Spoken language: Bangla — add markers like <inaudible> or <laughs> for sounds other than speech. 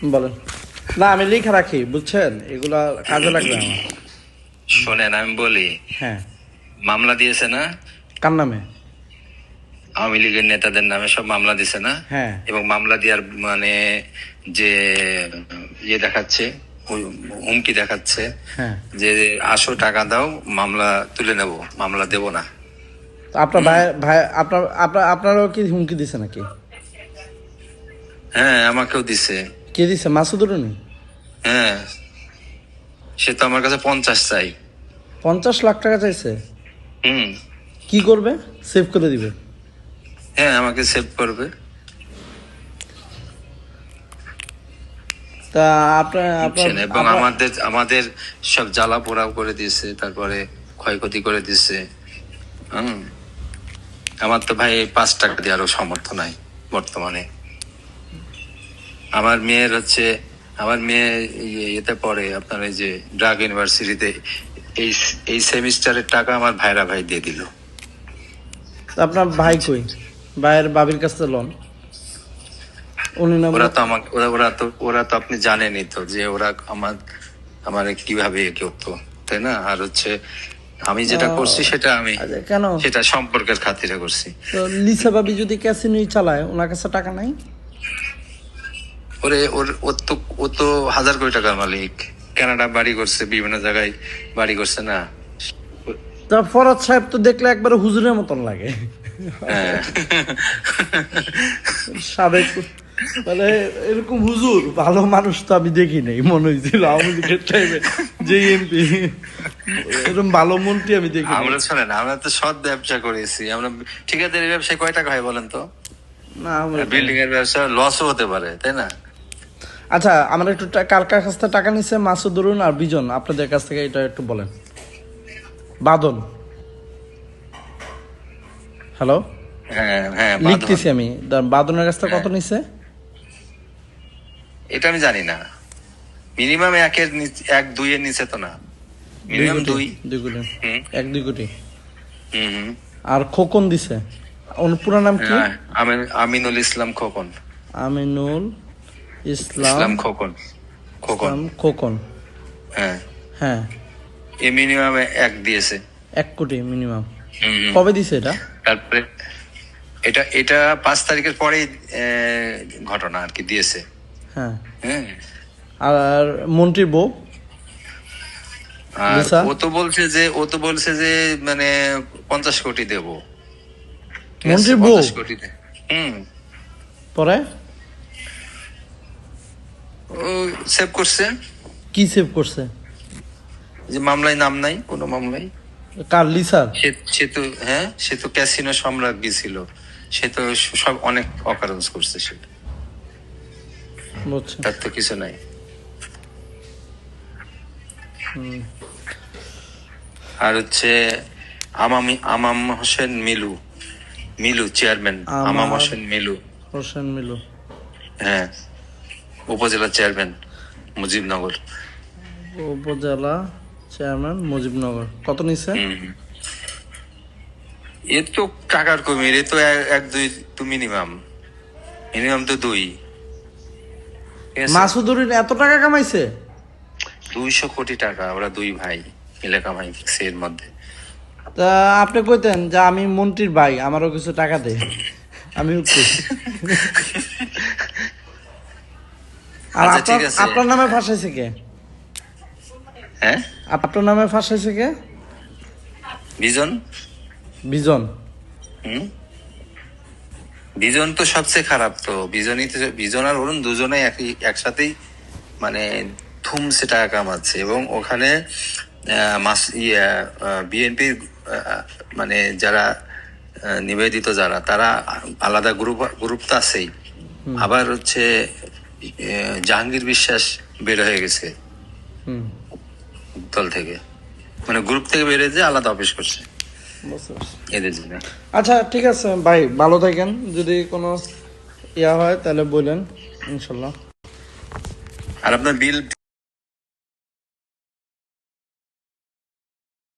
বলেন। না আমি লিখে রাখি বুঝছেন? এগুলা কাজে লাগবে আমার। শোনেন আমি বলি হ্যাঁ। মামলা দিয়েছে না? কার নামে? আওয়ামী লীগের নেতাদের নামে সব মামলা দিছে না? হ্যাঁ। এবং মামলা দেওয়ার মানে যে ইয়ে দেখাচ্ছে হুমকি দেখাচ্ছে হ্যাঁ। যে আসো টাকা দাও মামলা তুলে নেব মামলা দেব না। আপনার ভাই ভাই আপনার আপনার আপনারও কি হুমকি দিছে নাকি? হ্যাঁ আমাকেও দিছে। কে দিছে? মাসুদুরনি? হ্যাঁ। সে তো আমার কাছে পঞ্চাশ চাই। পঞ্চাশ লাখ টাকা চাইছে? হুম। কি করবে? সেভ করে দিবে? হ্যাঁ আমাকে সেভ করবে। তা আপনার এবং আমাদের আমাদের সব জ্বালা পোড়াও করে দিয়েছে তারপরে ক্ষয়ক্ষতি করে দিচ্ছে হুম। আমার তো ভাই পাঁচ টাকা দেওয়ারও সামর্থ্য নাই বর্তমানে। আমার মেয়ের হচ্ছে আমার মেয়ে ইয়ে- ইয়েতে পড়ে আপনার এই যে ড্রাগ ইউনিভার্সিটিতে এই এই সেমিস্টারের টাকা আমার ভাইরা ভাই দিয়ে দিল। আপনার ভাই কই? ভাইয়ের বাবির কাছে লোন ওরা তো আমাকে ওরা ওরা তো ওরা তো আপনি জানেনই তো যে ওরা আমার আমার কীভাবে ইয়ে করতো তাই না? আর হচ্ছে আমি যেটা করছি সেটা আমি আচ্ছা, কেন? সেটা সম্পর্কের খাতিরে করছি। তো লিসা বাবি যদি ক্যাসিনোই চালায় ওনার কাছে টাকা নাই? ওরে ওর ওর তো ও তো হাজার কোটি টাকার মালিক। কানাডা বাড়ি করছে বিভিন্ন জায়গায় বাড়ি করছে না। তা ফরাদ সাহেব তো দেখলে একবারে হুজুরের মতন লাগে। হ্যাঁ। সাবেক মানে এরকম হুজুর ভালো মানুষ তো আমি দেখি নাই মনে হয়েছিল আওয়ামী লীগের টাইমে যে এমপি। এরকম ভালো মন্ত্রী আমি দেখি। আমরা শোনেন আমরা তো সৎ ব্যবসা করেছি আমরা ঠিকাদারি ব্যবসায় কয় টাকা হয় বলেন তো? না আমরা- বিল্ডিং এর ব্যবসা লসও হতে পারে তাই না? আচ্ছা আমার একটু কার কার কাছ থেকে টাকা নিচ্ছে মাসুদুরুন আর বিজন? আপনাদের কাছ থেকে এটা একটু বলেন। বাদন হ্যালো? হ্যাঁ হ্যাঁ। লিখতেছি আমি। বাদনের কাছ থেকে কত নিচ্ছে এটা আমি জানি না। মিনিমাম একের এক দুই এর নিচে তো না। মিনিমাম দুই দুই। কোটি। এক দুই কোটি। আর খোকন দিছে। ওর পুরো নাম কি? হ্যাঁ, আমিনুল ইসলাম খোকন। আমিনুল ইসলাম খোকন। খোকন। খোকন। হ্যাঁ। হ্যাঁ। এ মিনিমাম এক দিয়েছে। এক কোটি মিনিমাম। কবে দিছে এটা? তারপরে এটা এটা পাঁচ তারিখের পরেই ঘটনা আর কি দিয়েছে। হ্যাঁ। হ্যাঁ। আর মন্ত্রীর বউ? আর ও তো বলছে যে ও তো বলছে যে মানে পঞ্চাশ কোটি দেব? মন্ত্রীর বউ? 50 কোটি হুম। পরে? সেভ করছে। কি সেভ করছে? যে মামলায় নাম নাই কোনো মামলায়। কার লিসার? সে তো হ্যাঁ সে তো ক্যাসিনো সম্রাজ্ঞী ছিল সে তো সব অনেক অকারেন্স করছে সেটা তার তো কিছু নাই। আর হচ্ছে আমামি আমাম হোসেন মিলু মিলু চেয়ারম্যান আমাম হোসেন মিলু। হোসেন মিলু। হ্যাঁ। উপজেলা চেয়ারম্যান মুজিবনগর। উপজেলা চেয়ারম্যান মুজিবনগর। কত নিচ্ছে হুম হুম। এ তো টাকার কমির এ তো এক- দুই তো মিনিমাম। মিনিমাম তো দুই। মাসুদুরিন এত টাকা কামাইছে? দুইশো কোটি টাকা ওরা দুই ভাই মিলে কামাই এর মধ্যে। তা আপনি কইতেন যে আমি মন্ত্রীর ভাই আমারও কিছু টাকা দে। আমি <laughs> আর আচ্ছা, আপনার আপনার নামে ফাঁসাইছে কে? হ্যাঁ? আপনার নামে ফাঁসাইছে কে? বিজন? বিজন। হুম? বিজন তো সবচেয়ে খারাপ তো। বিজনই তো বিজন আর অরুণ দুজনেই একই একসাথেই মানে ধুমসে টাকা কামাচ্ছে। এবং ওখানে মাস ইয়ে বিএনপির মানে যারা নিবেদিত যারা তারা আলাদা গ্রুপ গ্রুপ তো আছেই। আবার হচ্ছে জাহাঙ্গীর বিশ্বাস বের হয়ে গেছে। হুম। দল থেকে। মানে গ্রুপ থেকে বের হয়েছে আলাদা অফিস করছে। এদের জন্য। আচ্ছা ঠিক আছে ভাই ভালো থাকেন। যদি কোনো ইয়া হয় তাহলে বলেন ইনশাল্লাহ। আর আপনার বিল